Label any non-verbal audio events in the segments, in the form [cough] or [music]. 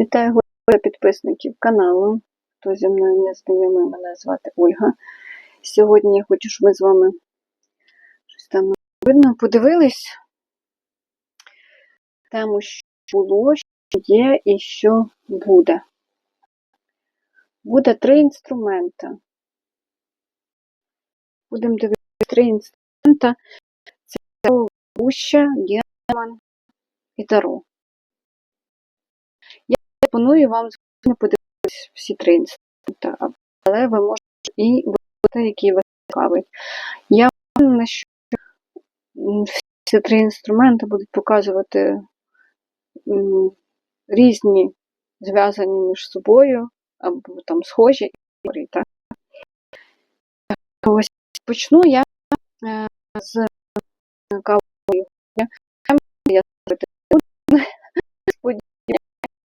Вітаю підписників каналу. Хто зі мною не знайомий, мене звати Ольга. Сьогодні я хочу, щоб ми з вами щось там видно, подивились тему, що було, що є і що буде. Буде три інструменти. Будемо дивитися три інструмента. Це Гуща, Герман і Таро. Пропоную вам звичайно подивитися всі три інструменти, але ви можете і вибрати, який вас цікавить. Я впевнена, що всі три інструменти будуть показувати різні зв'язані між собою, або там схожі історії. Так? Ось почну я е, з кавової. Я я буду сподіваюся,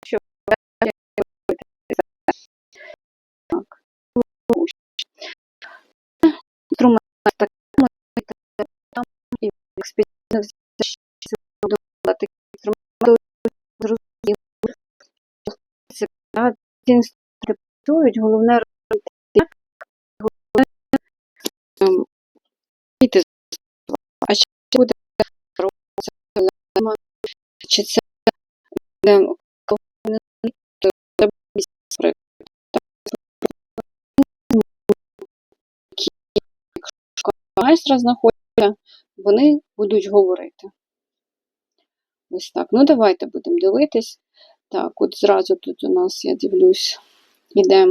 що ви так. Інструмент так і експедитивно взяти такі інструменти зрозуміло. Це ці інструменти працюють, головне робити так, головне ем, а чи буде проблема, чи це то треба місце майстра знаходяться, вони будуть говорити. Ось так. Ну, давайте будемо дивитись. Так, от зразу тут у нас, я дивлюсь, іде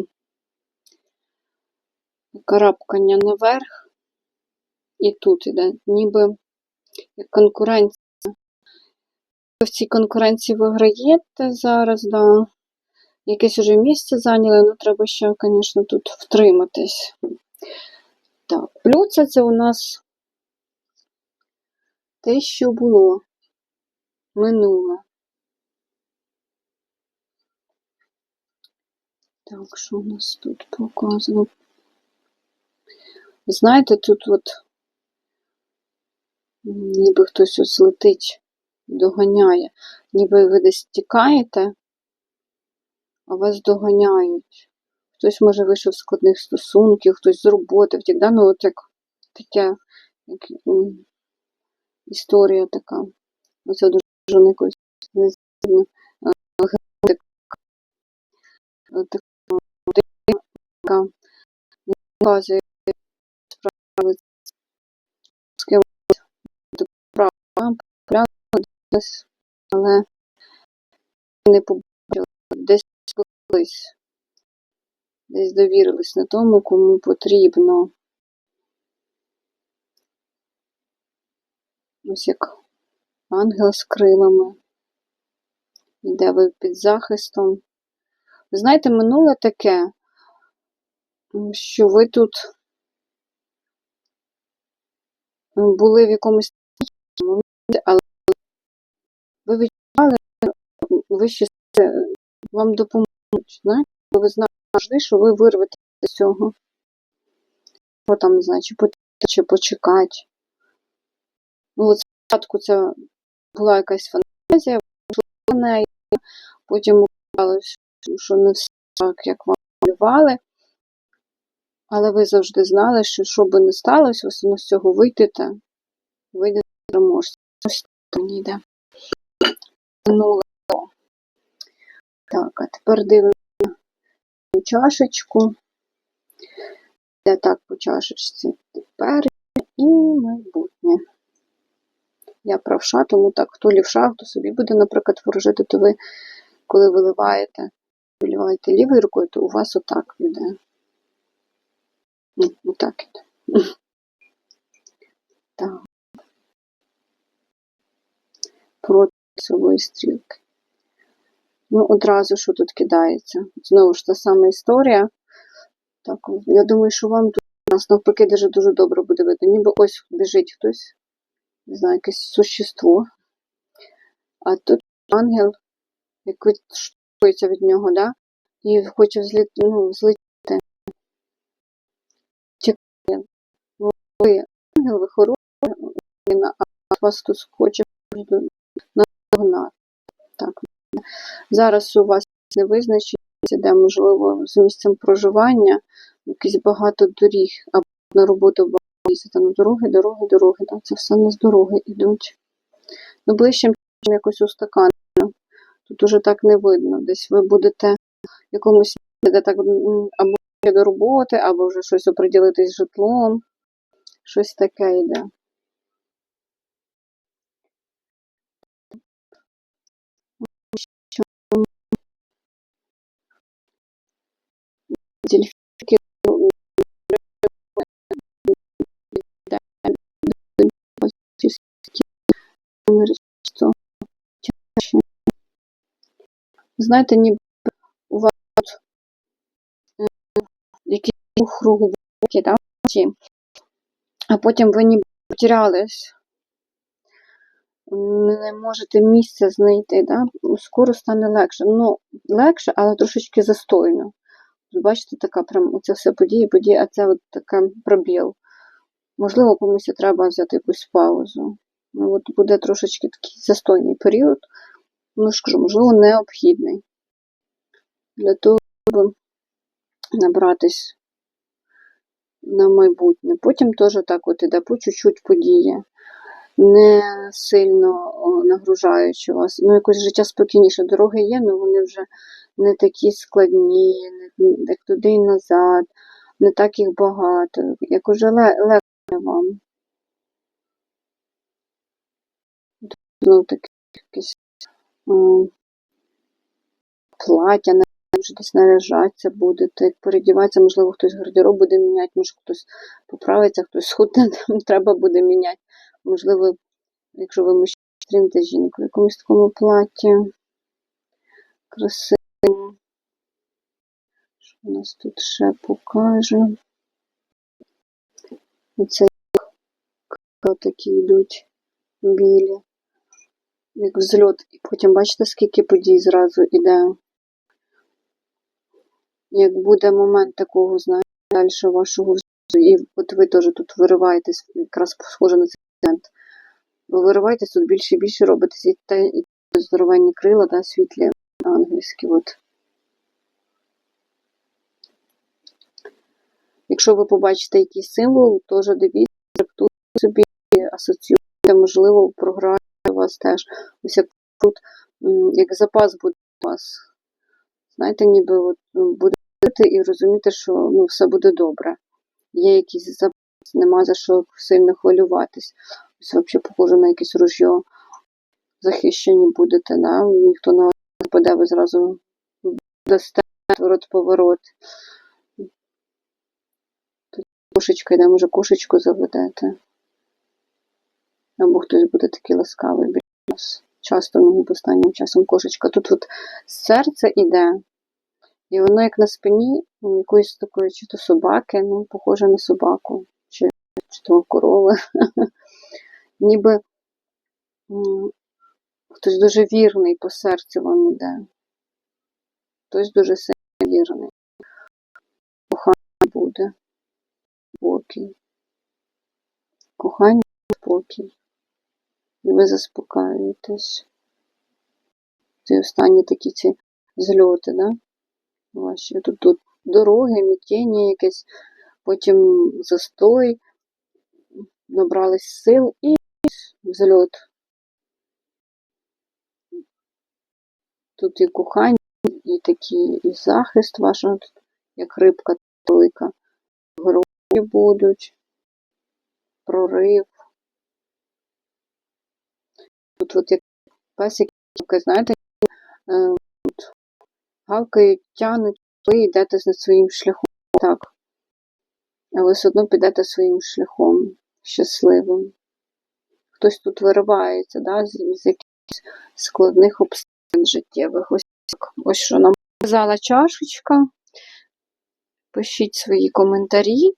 карабкання наверх, і тут іде ніби як конкуренція. В цій конкуренції виграєте зараз, да. Якесь уже місце зайняли, ну треба ще, звісно, тут втриматись. Так, плюса це у нас те, що було минуле. Так, що у нас тут показано? Знаєте, тут от ніби хтось ось летить, доганяє, ніби ви десь тікаєте, а вас доганяють. Хтось, може, вийшов з складних стосунків, хтось з роботи втік, да? ну от як таке як, історія така. Оце дуже якось не знаю, така не показує справи з кимось права, але не побачили, десь спились, десь довірились на тому, кому потрібно. Ось як ангел з крилами. Іде ви під захистом. Ви знаєте, минуле таке, що ви тут були в якомусь моменті, але ви відчували, вищі сили вам допоможуть. Знаєте, ви знали завжди, що ви вирвете з цього. О, там, не знаю, чи, чи почекати. Ну, от спочатку це була якась фантазія, в неї, потім оказалось, що не все так, як вам малювали. Але ви завжди знали, що що би не сталося, ви все з цього вийдете, вийдете переможцем. Ось так мені йде. Так, а тепер дивимося чашечку. Де так по чашечці тепер і майбутнє. Я правша, тому так, хто лівша, хто собі буде, наприклад, ворожити, то ви, коли виливаєте, виливаєте лівою рукою, то у вас отак йде. Отак іде. Так. Проти своєї стрілки. Ну, одразу що тут кидається. Знову ж та сама історія. Так, я думаю, що вам тут нас навпаки дуже дуже добре буде видно. Ніби ось біжить хтось, не знаю, якесь существо. А тут ангел, як відштовхується від нього, да? і хоче взліт, ну, взлетіти. Чекає. Ви ангел, ви хороший, а вас тут хоче нагнати. Так. Зараз у вас невизначеність іде, можливо, з місцем проживання, якісь багато доріг, або на роботу багато їздити. Ну, дороги, дороги, дороги. Да? Це все не з дороги йдуть. Ну, ближчим часом якось устаканено. Тут уже так не видно. Десь ви будете в якомусь де так або до роботи, або вже щось оприділитись житлом. Щось таке йде. Дельфіки Знаєте, ніби у вас е, якісь рух глибокий, да, а потім ви ніби потерялись, не можете місця знайти, да? скоро стане легше. Ну, легше, але трошечки застойно. Бачите, така прям оце все події, події, а це от така пробіл. Можливо, комусь треба взяти якусь паузу. Ну, от буде трошечки такий застойний період. Ну, ж кажу, можливо, необхідний. Для того, щоб набратись на майбутнє. Потім теж так от іде по чуть-чуть події, не сильно нагружаючи вас. Ну, якось життя спокійніше. Дороги є, але вони вже не такі складні, як туди і назад, не так їх багато. Як уже ле- легше вам. Ну, таке якесь плаття, вже десь наряжатися будете, як передіватися, можливо, хтось гардероб буде міняти, може хтось поправиться, хтось схудне, там [laughs] треба буде міняти. Можливо, якщо ви мужчина, зустрінете жінку в якомусь такому платі. Красиво. У нас тут ще покаже? Оце такі йдуть білі. Як взльот. І потім бачите, скільки подій зразу іде. Як буде момент такого, знаєте, далі вашого взльоту, і от ви теж тут вириваєтесь, якраз схоже на цей момент. Ви вириваєтесь тут більше і більше робитесь, і те і здоровенні крила, да, світлі англійські. От. Якщо ви побачите якийсь символ, теж дивіться, трактуйте собі, асоціюйте, можливо, в програмі у вас теж. Ось як тут, як запас буде у вас. Знаєте, ніби от, ну, буде і розуміти, що ну, все буде добре. Є якийсь запас, нема за що сильно хвилюватись. Ось взагалі похоже на якесь ружьо. Захищені будете, да? ніхто на вас не нападе, ви зразу дасте ворот поворот. Кошечка йде, може кошечку заведете. Або хтось буде такий ласкавий біля вас. Часто мені останнім часом кошечка. Тут от серце іде, і воно як на спині ну, якоїсь такої чи то собаки, ну, похоже на собаку, чи, чи то корови. [laughs] Ніби хтось дуже вірний по серцю вам іде. Хтось дуже сильно вірний. Кохання буде. Спокій. Кохання, спокій. І ви заспокаюєтесь. Це останні такі ці зльоти, да? Ваші. Тут, тут дороги, мітіння якесь, потім застой, набрались сил і взльот. Тут і кохання, і такий і захист ваш, як рибка велика. Герої будуть, прорив. Тут от як песик, знаєте, е, от, гавкають, тянуть, ви йдете за своїм шляхом. Так. А ви все одно підете своїм шляхом щасливим. Хтось тут виривається, да, з, з якихось складних обставин життєвих. Ось, ось що нам показала чашечка. Пишіть свої коментарі,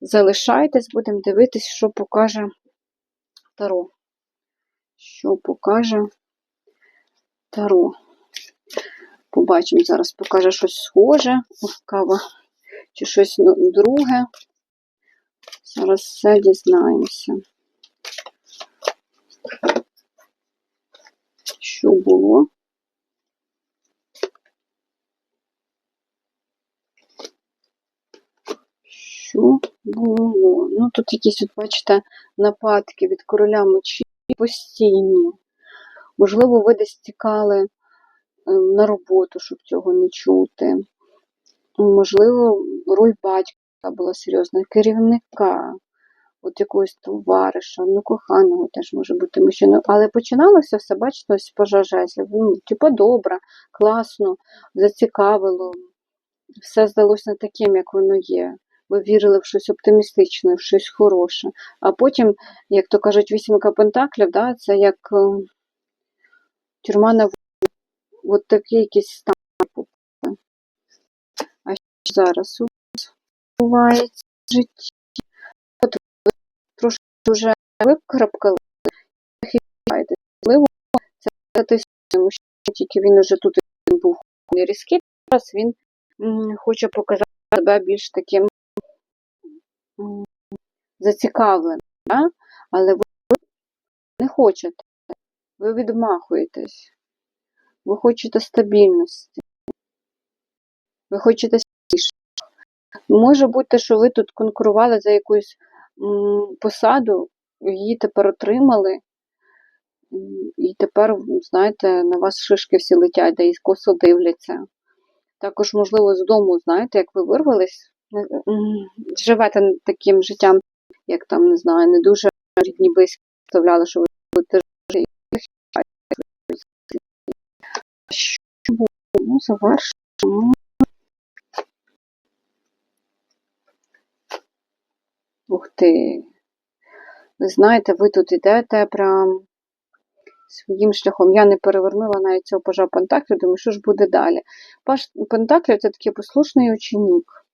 залишайтесь, будемо дивитись, що покаже Таро. Що покаже Таро. Побачимо, зараз покаже щось схоже, кава, чи щось друге. Зараз все дізнаємося. Що було? Ну, тут якісь, от, бачите, нападки від короля мечі постійні. Можливо, ви десь тікали е, на роботу, щоб цього не чути. Можливо, роль батька була серйозна, керівника, от якогось товариша, ну, коханого теж може бути мужчиною. Але починалося все, бачите, ось пожежезлів. Ну, типу, добре, класно, зацікавило. Все здалося не таким, як воно є. Ви вірили в щось оптимістичне, в щось хороше. А потім, як то кажуть, вісімка пентаклів, да, це як е, тюрма на вулиці. От такий якийсь стан. А що зараз у вас відбувається в житті? От ви трошки вже викрапкали. Можливо, це тому що тільки він уже тут був не різкий, зараз він хоче показати себе більш таким да? але ви не хочете, ви відмахуєтесь, ви хочете стабільності, ви хочете стіше. Може бути, що ви тут конкурували за якусь посаду, її тепер отримали, і тепер, знаєте, на вас шишки всі летять, де і косо дивляться. Також, можливо, з дому, знаєте, як ви вирвались, живете таким життям, як там, не знаю, не дуже рідні близькі вставляли, що ви будете жити. Що? Ну, завершимо. Ух ти. Ви знаєте, ви тут йдете прям своїм шляхом. Я не перевернула навіть цього пажа Пентаклів, думаю, що ж буде далі. Паж Пентаклів це такий послушний ученик.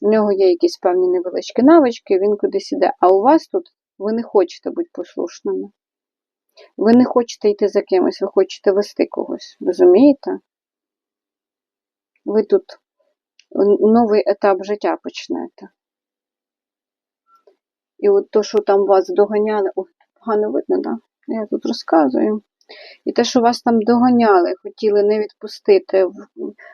У нього є якісь певні невеличкі навички, він кудись іде. А у вас тут ви не хочете бути послушними. Ви не хочете йти за кимось, ви хочете вести когось. Розумієте? Ви тут новий етап життя почнете. І от то, що там вас доганяли, ой, погано видно, да? Я тут розказую. І те, що вас там доганяли, хотіли не відпустити в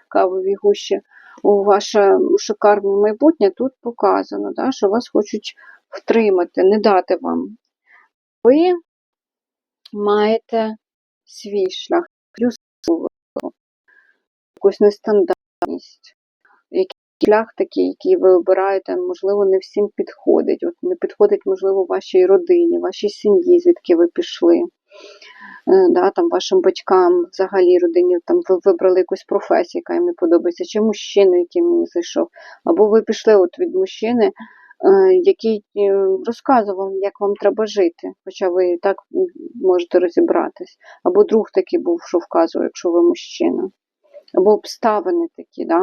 кавовій гущі у ваше шикарне майбутнє, тут показано, да, що вас хочуть втримати, не дати вам. Ви маєте свій шлях, плюс якусь нестандартність. Який шлях такий, який ви обираєте, можливо, не всім підходить. От не підходить, можливо, вашій родині, вашій сім'ї, звідки ви пішли. Е, Да, там вашим батькам, взагалі родині, там ви вибрали якусь професію, яка їм не подобається, чи мужчину, який не зайшов. Або ви пішли от від мужчини, е, який е, розказував, як вам треба жити, хоча ви і так можете розібратись. Або друг такий був, що вказував, якщо ви мужчина. Або обставини такі, да,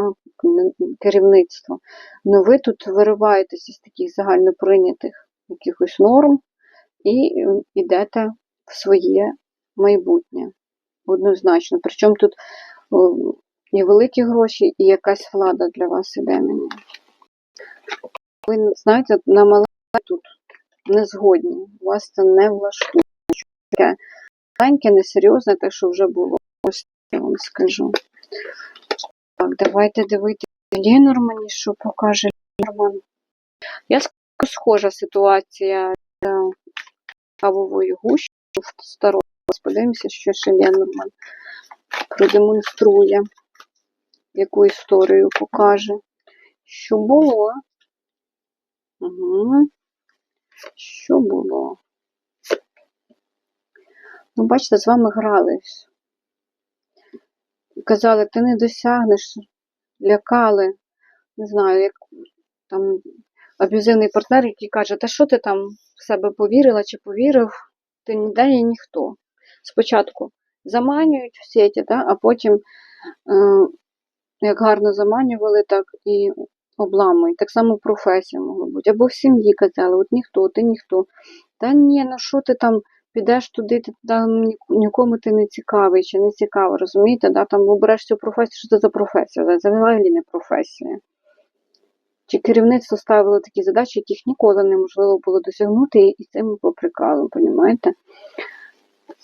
керівництво. Ну ви тут вириваєтеся з таких загальноприйнятих якихось норм і йдете в своє майбутнє. Однозначно. Причому тут і великі гроші, і якась влада для вас іде мені. Ви, знаєте, на мале тут не згодні. Вас це не влаштує. Таке маленьке, несерйозне, те, що вже було. Ось я вам скажу. Так, давайте дивитися Ленормані, що покаже Ленорман. Я схожа ситуація з е, кавовою гущою в старому. Подивимося, що ще Ленорман продемонструє, яку історію покаже. Що було? Угу. Що було? Ну, бачите, з вами грались. Казали, ти не досягнеш, лякали. Не знаю, як там аб'юзивний партнер, який каже, та що ти там в себе повірила чи повірив, ти ніде і ніхто. Спочатку заманюють в сеті, да, а потім, е, як гарно заманювали, так і обламують. Так само в професії могло бути. Або в сім'ї казали, от ніхто, ти ніхто. Та ні, ну що ти там підеш туди, ти там нікому ти не цікавий чи не цікаво, розумієте? Да? Там обереш цю професію, що це за професія? Це взагалі не професія. Чи керівництво ставило такі задачі, яких ніколи неможливо було досягнути, і цим поприкалом, понімаєте?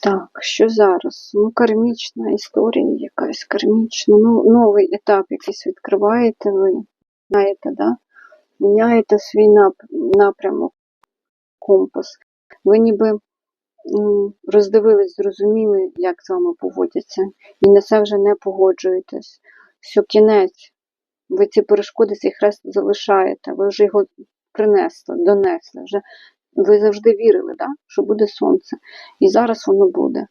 Так, що зараз? Ну, кармічна історія якась кармічна. Ну, новий етап якийсь відкриваєте ви. Знаєте, да? міняєте свій напрямок, компас. Ви ніби роздивились, зрозуміли, як з вами поводяться, і на це вже не погоджуєтесь. Все, кінець. Ви ці перешкоди, цей хрест залишаєте, ви вже його принесли, донесли. Вже ви завжди вірили, да? що буде сонце. І зараз воно буде.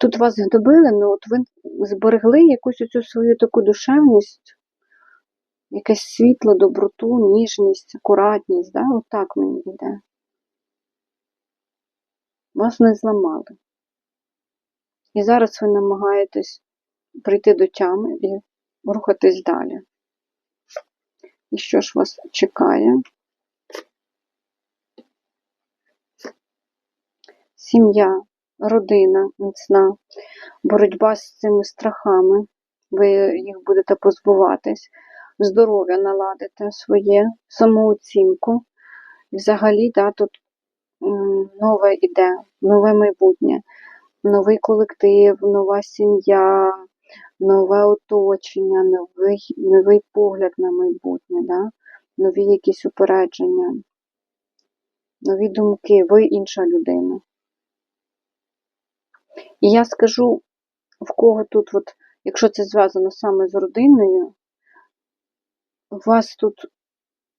Тут вас гнобили, але от ви зберегли якусь оцю свою таку душевність, якесь світло, доброту, ніжність, акуратність, да? от так мені йде. Вас не зламали. І зараз ви намагаєтесь прийти до тями і рухатись далі. І що ж вас чекає? Сім'я, родина міцна, боротьба з цими страхами. Ви їх будете позбуватись, здоров'я наладите своє, самооцінку. І взагалі, да, тут нове іде, нове майбутнє, новий колектив, нова сім'я, нове оточення, новий, новий погляд на майбутнє, да? нові якісь упередження, нові думки, ви інша людина. І я скажу, в кого тут, от, якщо це зв'язано саме з родиною, вас тут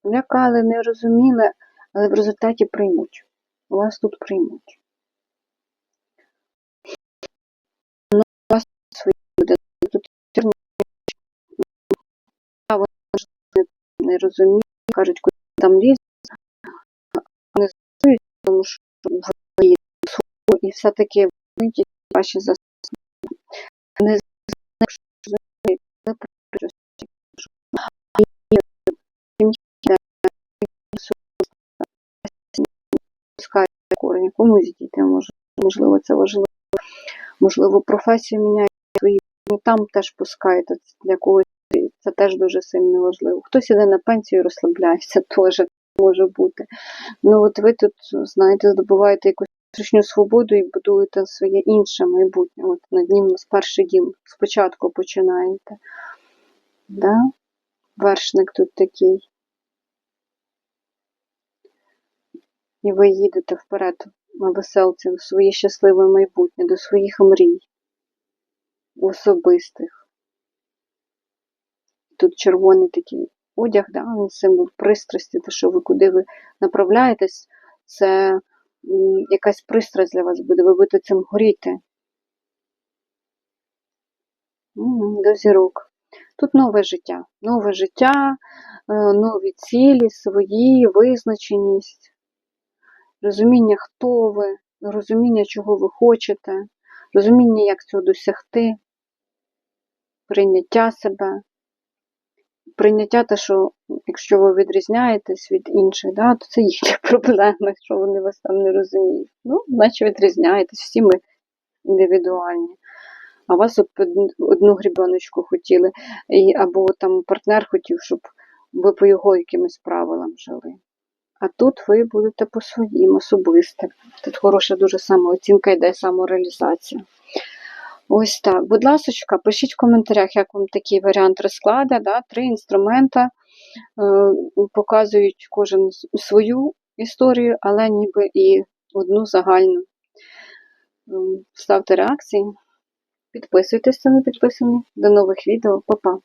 лякали, не розуміли, але в результаті приймуть. Вас тут приймуть. Ну, у вас свої люди. Тут вони не, розуміють, кажуть, куди там ліз, не зрозуміють, тому що ви є і все-таки ті ваші заслуги. Не розуміють, пускають корені, комусь діти, може, можливо, це важливо. Можливо, професію міняють свої, ну, там теж пускають, для когось це теж дуже сильно важливо. Хтось іде на пенсію і розслабляється, [laughs] теж може бути. Ну от ви тут, знаєте, здобуваєте якусь внутрішню свободу і будуєте своє інше майбутнє. От над ним у нас перший дім. Спочатку починаєте. Да? Вершник тут такий. І ви їдете вперед на веселці в своє щасливе майбутнє, до своїх мрій, особистих. Тут червоний такий одяг, да, він символ пристрасті, те, що ви куди ви направляєтесь, це якась пристрасть для вас буде, ви будете цим горіти. До зірок. Тут нове життя. Нове життя, е, нові цілі, свої, визначеність, розуміння, хто ви, розуміння, чого ви хочете, розуміння, як цього досягти, прийняття себе прийняття те, що якщо ви відрізняєтесь від інших, да, то це їхні [laughs] проблеми, що вони вас там не розуміють. Ну, наче відрізняєтесь, всі ми індивідуальні. А вас одну грібеночку хотіли, і, або там партнер хотів, щоб ви по його якимось правилам жили. А тут ви будете по своїм особистим. Тут хороша дуже самооцінка йде самореалізація. Ось так. Будь ласка, пишіть в коментарях, як вам такий варіант розкладу. Да? Три інструмента е, показують кожен свою історію, але ніби і одну загальну. Ем, Ставте реакції, підписуйтесь, хто не підписані. До нових відео. Па-па!